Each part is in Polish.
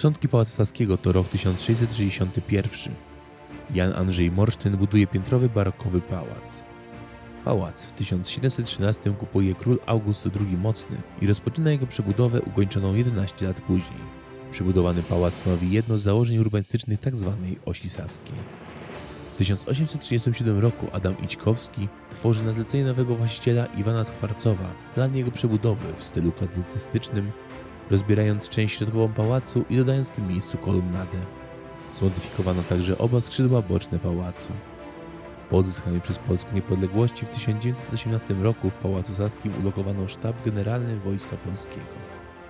Początki Pałacu Saskiego to rok 1661. Jan Andrzej Morsztyn buduje piętrowy barokowy pałac. Pałac w 1713 kupuje król August II Mocny i rozpoczyna jego przebudowę ukończoną 11 lat później. Przebudowany pałac stanowi jedno z założeń urbanistycznych tzw. osi saskiej. W 1837 roku Adam Ićkowski tworzy na zlecenie nowego właściciela Iwana Skwarcowa plan jego przebudowy w stylu klasycystycznym, rozbierając część środkową pałacu i dodając w tym miejscu kolumnadę. Zmodyfikowano także oba skrzydła boczne pałacu. Po odzyskaniu przez Polskę niepodległości w 1918 roku w Pałacu Saskim ulokowano sztab generalny Wojska Polskiego.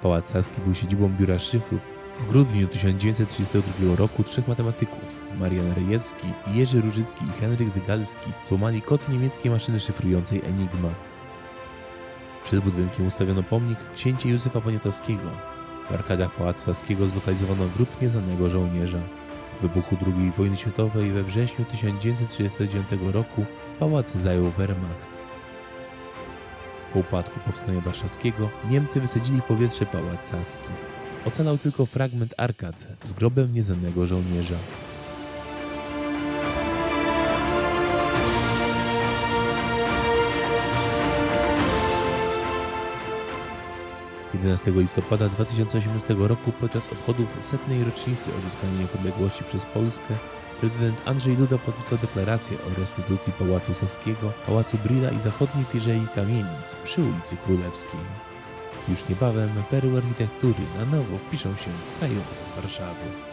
Pałac Saski był siedzibą biura szyfrów. W grudniu 1932 roku trzech matematyków, Marian Rejewski, Jerzy Różycki i Henryk Zygalski, złamali kod niemieckiej maszyny szyfrującej Enigma. Przed budynkiem ustawiono pomnik księcia Józefa Poniatowskiego. W arkadach Pałacu Saskiego zlokalizowano grób nieznanego żołnierza. Po wybuchu II wojny światowej we wrześniu 1939 roku pałac zajął Wehrmacht. Po upadku Powstania Warszawskiego Niemcy wysadzili w powietrze Pałac Saski. Ocalał tylko fragment arkad z grobem nieznanego żołnierza. 11 listopada 2018 roku podczas obchodów setnej rocznicy odzyskania niepodległości przez Polskę prezydent Andrzej Duda podpisał deklarację o restytucji Pałacu Saskiego, Pałacu Brilla i zachodniej pierzei kamienic przy ulicy Królewskiej. Już niebawem perły architektury na nowo wpiszą się w krajobraz Warszawy.